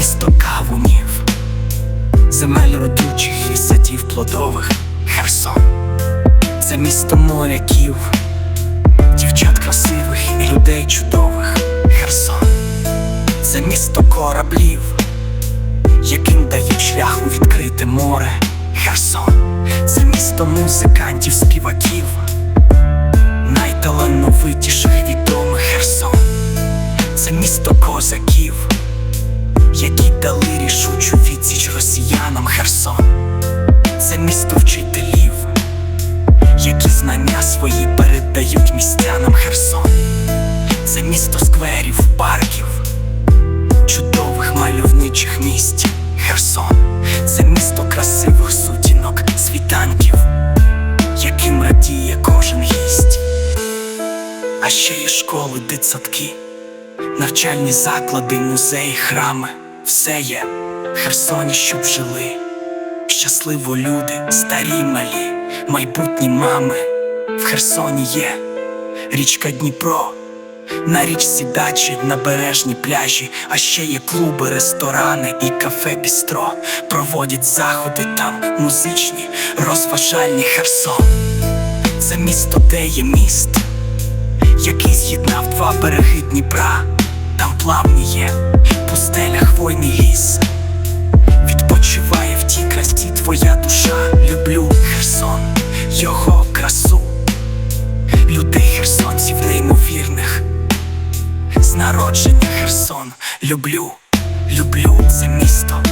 місто кавунів, земель родючих і садів плодових. Херсон, це місто моряків, дівчат красивих і людей чудових. Херсон, це місто кораблів, яким дають шлях у відкрите море. Херсон, це місто музикантів, співаків, козаків, які дали рішучу відсіч росіянам Херсон, це місто вчителів, які знання свої передають містянам Херсон, це місто скверів, парків, чудових мальовничих місць Херсон, це місто красивих сутінок, світанків, яким радіє кожен гість. А ще є школи, дитсадки, навчальні заклади, музеї, храми, все є в Херсоні, щоб жили. Щасливо люди, старі малі, майбутні мами. В Херсоні є річка Дніпро, на річці дачі, набережні пляжі, а ще є клуби, ресторани і кафе бістро. Проводять заходи там музичні, розважальні Херсон. Це місто, де є міст, який з'єднав два береги Дніпра. Там плавніє, пустеля, хвойний ліс. Відпочиває в тій красі твоя душа. Люблю Херсон, його красу, людей херсонців неймовірних. З народження Херсон люблю, люблю це місто.